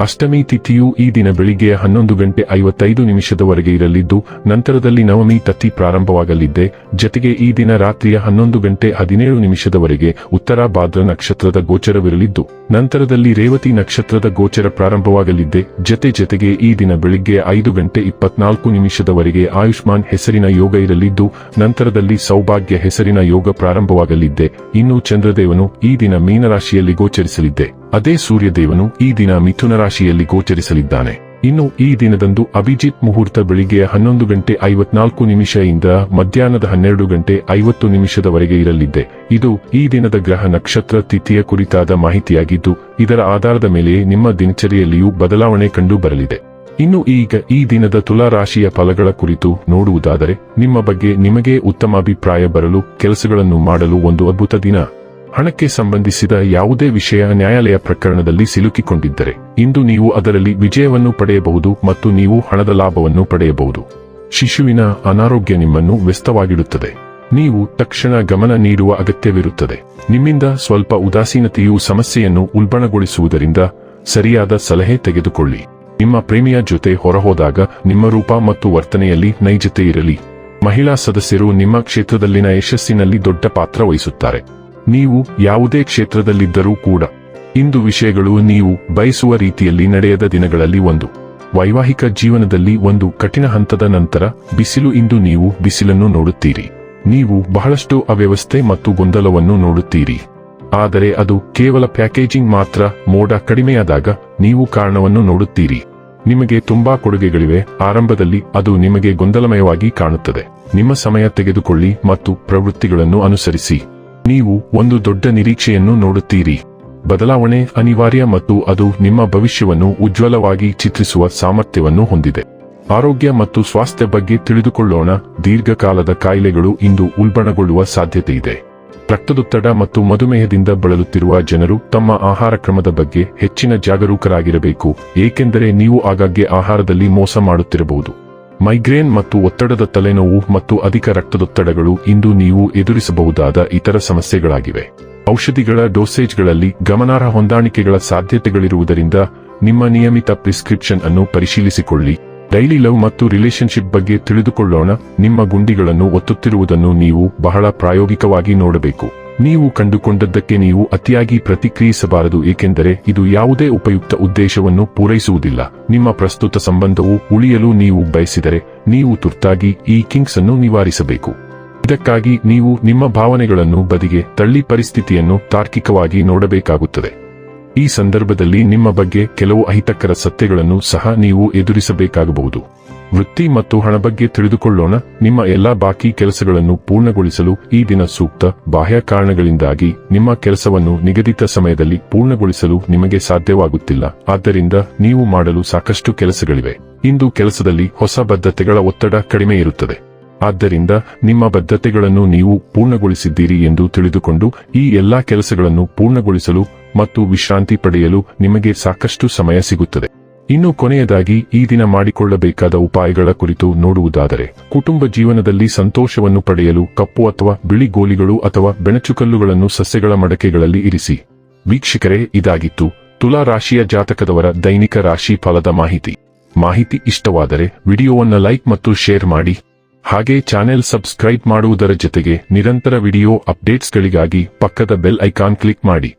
ಅಷ್ಟಮಿ ತಿಥಿಯು ಈ ದಿನ ಬೆಳಿಗ್ಗೆ ಹನ್ನೊಂದು ಗಂಟೆ ಐವತ್ತೈದು ನಿಮಿಷದವರೆಗೆ ಇರಲಿದ್ದು, ನಂತರದಲ್ಲಿ ನವಮಿ ತತ್ತಿ ಪ್ರಾರಂಭವಾಗಲಿದ್ದೆ. ಜತೆಗೆ ಈ ದಿನ ರಾತ್ರಿಯ ಹನ್ನೊಂದು ಗಂಟೆ ಹದಿನೇಳು ನಿಮಿಷದವರೆಗೆ ಉತ್ತರ ಭಾದ್ರ ನಕ್ಷತ್ರದ ಗೋಚರವಿರಲಿದ್ದು, ನಂತರದಲ್ಲಿ ರೇವತಿ ನಕ್ಷತ್ರದ ಗೋಚರ ಪ್ರಾರಂಭವಾಗಲಿದ್ದೆ. ಜತೆ ಜತೆಗೆ ಈ ದಿನ ಬೆಳಿಗ್ಗೆ ಐದು ಗಂಟೆ ಇಪ್ಪತ್ನಾಲ್ಕು ನಿಮಿಷದವರೆಗೆ ಆಯುಷ್ಮಾನ್ ಹೆಸರಿನ ಯೋಗ ಇರಲಿದ್ದು, ನಂತರದಲ್ಲಿ ಸೌಭಾಗ್ಯ ಹೆಸರಿನ ಯೋಗ ಪ್ರಾರಂಭವಾಗಲಿದ್ದೆ. ಇನ್ನು ಚಂದ್ರದೇವನು ಈ ದಿನ ಮೀನರಾಶಿಯಲ್ಲಿ ಗೋಚರಿಸಲಿದ್ದೆ. ಅದೇ ಸೂರ್ಯದೇವನು ಈ ದಿನ ಮಿಥುನ ರಾಶಿಯಲ್ಲಿ ಗೋಚರಿಸಲಿದ್ದಾನೆ. ಇನ್ನು ಈ ದಿನದಂದು ಅಭಿಜಿತ್ ಮುಹೂರ್ತ ಬೆಳಿಗ್ಗೆ ಹನ್ನೊಂದು ಗಂಟೆ ಐವತ್ನಾಲ್ಕು ನಿಮಿಷದಿಂದ ಮಧ್ಯಾಹ್ನದ ಹನ್ನೆರಡು ಗಂಟೆ ಐವತ್ತು ನಿಮಿಷದವರೆಗೆ ಇರಲಿದ್ದೆ. ಇದು ಈ ದಿನದ ಗ್ರಹ ನಕ್ಷತ್ರ ತಿಥಿಯ ಕುರಿತಾದ ಮಾಹಿತಿಯಾಗಿದ್ದು, ಇದರ ಆಧಾರದ ಮೇಲೆ ನಿಮ್ಮ ದಿನಚರಿಯಲ್ಲಿಯೂ ಬದಲಾವಣೆ ಕಂಡು ಬರಲಿದೆ. ಇನ್ನು ಈಗ ಈ ದಿನದ ತುಲಾ ರಾಶಿಯ ಫಲಗಳ ಕುರಿತು ನೋಡುವುದಾದರೆ, ನಿಮ್ಮ ಬಗ್ಗೆ ನಿಮಗೆ ಉತ್ತಮ ಅಭಿಪ್ರಾಯ ಬರಲು ಕೆಲಸಗಳನ್ನು ಮಾಡಲು ಒಂದು ಅದ್ಭುತ ದಿನ. ಹಣಕ್ಕೆ ಸಂಬಂಧಿಸಿದ ಯಾವುದೇ ವಿಷಯ ನ್ಯಾಯಾಲಯ ಪ್ರಕರಣದಲ್ಲಿ ಸಿಲುಕಿಕೊಂಡಿದ್ದರೆ, ಇಂದು ನೀವು ಅದರಲ್ಲಿ ವಿಜಯವನ್ನು ಪಡೆಯಬಹುದು ಮತ್ತು ನೀವು ಹಣದ ಲಾಭವನ್ನು ಪಡೆಯಬಹುದು. ಶಿಶುವಿನ ಅನಾರೋಗ್ಯ ನಿಮ್ಮನ್ನು ವ್ಯಸ್ತವಾಗಿಡುತ್ತದೆ. ನೀವು ತಕ್ಷಣ ಗಮನ ನೀಡುವ ಅಗತ್ಯವಿರುತ್ತದೆ. ನಿಮ್ಮಿಂದ ಸ್ವಲ್ಪ ಉದಾಸೀನತೆಯು ಸಮಸ್ಯೆಯನ್ನು ಉಲ್ಬಣಗೊಳಿಸುವುದರಿಂದ ಸರಿಯಾದ ಸಲಹೆ ತೆಗೆದುಕೊಳ್ಳಿ. ನಿಮ್ಮ ಪ್ರೇಮಿಯ ಜೊತೆ ಹೊರಹೋದಾಗ ನಿಮ್ಮ ರೂಪ ಮತ್ತು ವರ್ತನೆಯಲ್ಲಿ ನೈಜತೆ ಇರಲಿ. ಮಹಿಳಾ ಸದಸ್ಯರು ನಿಮ್ಮ ಕ್ಷೇತ್ರದಲ್ಲಿನ ಯಶಸ್ಸಿನಲ್ಲಿ ದೊಡ್ಡ ಪಾತ್ರ ವಹಿಸುತ್ತಾರೆ. ನೀವು ಯಾವುದೇ ಕ್ಷೇತ್ರದಲ್ಲಿದ್ದರೂ ಕೂಡ. ಇಂದು ವಿಷಯಗಳು ನೀವು ಬಯಸುವ ರೀತಿಯಲ್ಲಿ ನಡೆಯದ ದಿನಗಳಲ್ಲಿ ಒಂದು. ವೈವಾಹಿಕ ಜೀವನದಲ್ಲಿ ಒಂದು ಕಠಿಣ ಹಂತದ ನಂತರ ಬಿಸಿಲು ಇಂದು ನೀವು ಬಿಸಿಲನ್ನು ನೋಡುತ್ತೀರಿ. ನೀವು ಬಹಳಷ್ಟು ಅವ್ಯವಸ್ಥೆ ಮತ್ತು ಗೊಂದಲವನ್ನು ನೋಡುತ್ತೀರಿ. ಆದರೆ ಅದು ಕೇವಲ ಪ್ಯಾಕೇಜಿಂಗ್ ಮಾತ್ರ, ಮೋಡ ಕಡಿಮೆಯಾದಾಗ ನೀವು ಕಾರಣವನ್ನು ನೋಡುತ್ತೀರಿ. ನಿಮಗೆ ತುಂಬಾ ಕೊಡುಗೆಗಳಿವೆ, ಆರಂಭದಲ್ಲಿ ಅದು ನಿಮಗೆ ಗೊಂದಲಮಯವಾಗಿ ಕಾಣುತ್ತದೆ. ನಿಮ್ಮ ಸಮಯ ತೆಗೆದುಕೊಳ್ಳಿ ಮತ್ತು ಪ್ರವೃತ್ತಿಗಳನ್ನು ಅನುಸರಿಸಿ. ನೀವು ಒಂದು ದೊಡ್ಡ ನಿರೀಕ್ಷೆಯನ್ನು ನೋಡುತ್ತೀರಿ. ಬದಲಾವಣೆ ಅನಿವಾರ್ಯ ಮತ್ತು ಅದು ನಿಮ್ಮ ಭವಿಷ್ಯವನ್ನು ಉಜ್ವಲವಾಗಿ ಚಿತ್ರಿಸುವ ಸಾಮರ್ಥ್ಯವನ್ನು ಹೊಂದಿದೆ. ಆರೋಗ್ಯ ಮತ್ತು ಸ್ವಾಸ್ಥ್ಯ ಬಗ್ಗೆ ತಿಳಿದುಕೊಳ್ಳೋಣ. ದೀರ್ಘಕಾಲದ ಕಾಯಿಲೆಗಳು ಇಂದು ಉಲ್ಬಣಗೊಳ್ಳುವ ಸಾಧ್ಯತೆ ಇದೆ. ರಕ್ತದೊತ್ತಡ ಮತ್ತು ಮಧುಮೇಹದಿಂದ ಬಳಲುತ್ತಿರುವ ಜನರು ತಮ್ಮ ಆಹಾರ ಕ್ರಮದ ಬಗ್ಗೆ ಹೆಚ್ಚಿನ ಜಾಗರೂಕರಾಗಿರಬೇಕು, ಏಕೆಂದರೆ ನೀವು ಆಗಾಗ್ಗೆ ಆಹಾರದಲ್ಲಿ ಮೋಸ ಮಾಡುತ್ತಿರಬಹುದು. ಮೈಗ್ರೇನ್ ಮತ್ತು ಒತ್ತಡದ ತಲೆನೋವು ಮತ್ತು ಅಧಿಕ ರಕ್ತದೊತ್ತಡಗಳು ಇಂದು ನೀವು ಎದುರಿಸಬಹುದಾದ ಇತರ ಸಮಸ್ಯೆಗಳಾಗಿವೆ. ಔಷಧಿಗಳ ಡೋಸೇಜ್ಗಳಲ್ಲಿ ಗಮನಾರ್ಹ ಹೊಂದಾಣಿಕೆಗಳ ಸಾಧ್ಯತೆಗಳಿರುವುದರಿಂದ ನಿಮ್ಮ ನಿಯಮಿತ ಪ್ರಿಸ್ಕ್ರಿಪ್ಷನ್ ಅನ್ನು ಪರಿಶೀಲಿಸಿಕೊಳ್ಳಿ. ಡೈಲಿ ಲವ್ ಮತ್ತು ರಿಲೇಶನ್ಶಿಪ್ ಬಗ್ಗೆ ತಿಳಿದುಕೊಳ್ಳೋಣ. ನಿಮ್ಮ ಗುಂಡಿಗಳನ್ನು ಒತ್ತುತ್ತಿರುವುದನ್ನು ನೀವು ಬಹಳ ಪ್ರಾಯೋಗಿಕವಾಗಿ ನೋಡಬೇಕು. ನೀವು ಕಂಡುಕೊಂಡದ್ದಕ್ಕೆ ನೀವು ಅತಿಯಾಗಿ ಪ್ರತಿಕ್ರಿಯಿಸಬಾರದು, ಏಕೆಂದರೆ ಇದು ಯಾವುದೇ ಉಪಯುಕ್ತ ಉದ್ದೇಶವನ್ನು ಪೂರೈಸುವುದಿಲ್ಲ. ನಿಮ್ಮ ಪ್ರಸ್ತುತ ಸಂಬಂಧವು ಉಳಿಯಲು ನೀವು ಬಯಸಿದರೆ ನೀವು ತುರ್ತಾಗಿ ಈ ಕಿಂಗ್ಸ್ ಅನ್ನು ನಿವಾರಿಸಬೇಕು. ಇದಕ್ಕಾಗಿ ನೀವು ನಿಮ್ಮ ಭಾವನೆಗಳನ್ನು ಬದಿಗೆ ತಳ್ಳಿ ಪರಿಸ್ಥಿತಿಯನ್ನು ತಾರ್ಕಿಕವಾಗಿ ನೋಡಬೇಕಾಗುತ್ತದೆ. ಈ ಸಂದರ್ಭದಲ್ಲಿ ನಿಮ್ಮ ಬಗ್ಗೆ ಕೆಲವು ಅಹಿತಕರ ಸತ್ಯಗಳನ್ನು ಸಹ ನೀವು ಎದುರಿಸಬೇಕಾಗಬಹುದು. ವೃತ್ತಿ ಮತ್ತು ಹಣ ಬಗ್ಗೆ ತಿಳಿದುಕೊಳ್ಳೋಣ. ನಿಮ್ಮ ಎಲ್ಲಾ ಬಾಕಿ ಕೆಲಸಗಳನ್ನು ಪೂರ್ಣಗೊಳಿಸಲು ಈ ದಿನ ಸೂಕ್ತ ಬಾಹ್ಯ ಕಾರಣಗಳಿಂದಾಗಿ ನಿಮ್ಮ ಕೆಲಸವನ್ನು ನಿಗದಿತ ಸಮಯದಲ್ಲಿ ಪೂರ್ಣಗೊಳಿಸಲು ನಿಮಗೆ ಸಾಧ್ಯವಾಗುತ್ತಿಲ್ಲ. ಆದ್ದರಿಂದ ನೀವು ಮಾಡಲು ಸಾಕಷ್ಟು ಕೆಲಸಗಳಿವೆ. ಇಂದು ಕೆಲಸದಲ್ಲಿ ಹೊಸ ಬದ್ಧತೆಗಳ ಒತ್ತಡ ಕಡಿಮೆ ಇರುತ್ತದೆ. ಆದ್ದರಿಂದ ನಿಮ್ಮ ಬದ್ಧತೆಗಳನ್ನು ನೀವು ಪೂರ್ಣಗೊಳಿಸಿದ್ದೀರಿ ಎಂದು ತಿಳಿದುಕೊಂಡು ಈ ಎಲ್ಲಾ ಕೆಲಸಗಳನ್ನು ಪೂರ್ಣಗೊಳಿಸಲು ಮತ್ತು ವಿಶ್ರಾಂತಿ ಪಡೆಯಲು ನಿಮಗೆ ಸಾಕಷ್ಟು ಸಮಯ ಸಿಗುತ್ತದೆ. ಇನ್ನು ಕೊನೆಯದಾಗಿ ಈ ದಿನ ಮಾಡಿಕೊಳ್ಳಬೇಕಾದ ಉಪಾಯಗಳ ಕುರಿತು ನೋಡುವುದಾದರೆ, ಕುಟುಂಬ ಜೀವನದಲ್ಲಿ ಸಂತೋಷವನ್ನು ಪಡೆಯಲು ಕಪ್ಪು ಅಥವಾ ಬಿಳಿ ಗೋಲಿಗಳು ಅಥವಾ ಬೆಣಚುಕಲ್ಲುಗಳನ್ನು ಸಸ್ಯಗಳ ಮಡಕೆಗಳಲ್ಲಿ ಇರಿಸಿ. ವೀಕ್ಷಕರೇ, ಇದಾಗಿತ್ತು ತುಲಾ ರಾಶಿಯ ಜಾತಕದವರ ದೈನಿಕ ರಾಶಿ ಫಲದ ಮಾಹಿತಿ. ಮಾಹಿತಿ ಇಷ್ಟವಾದರೆ ವಿಡಿಯೋವನ್ನು ಲೈಕ್ ಮತ್ತು ಶೇರ್ ಮಾಡಿ. ಹಾಗೆ ಚಾನೆಲ್ ಸಬ್ಸ್ಕ್ರೈಬ್ ಮಾಡುವುದರ ಜೊತೆಗೆ ನಿರಂತರ ವಿಡಿಯೋ ಅಪ್ಡೇಟ್ಸ್ಗಳಿಗಾಗಿ ಪಕ್ಕದ ಬೆಲ್ ಐಕಾನ್ ಕ್ಲಿಕ್ ಮಾಡಿ.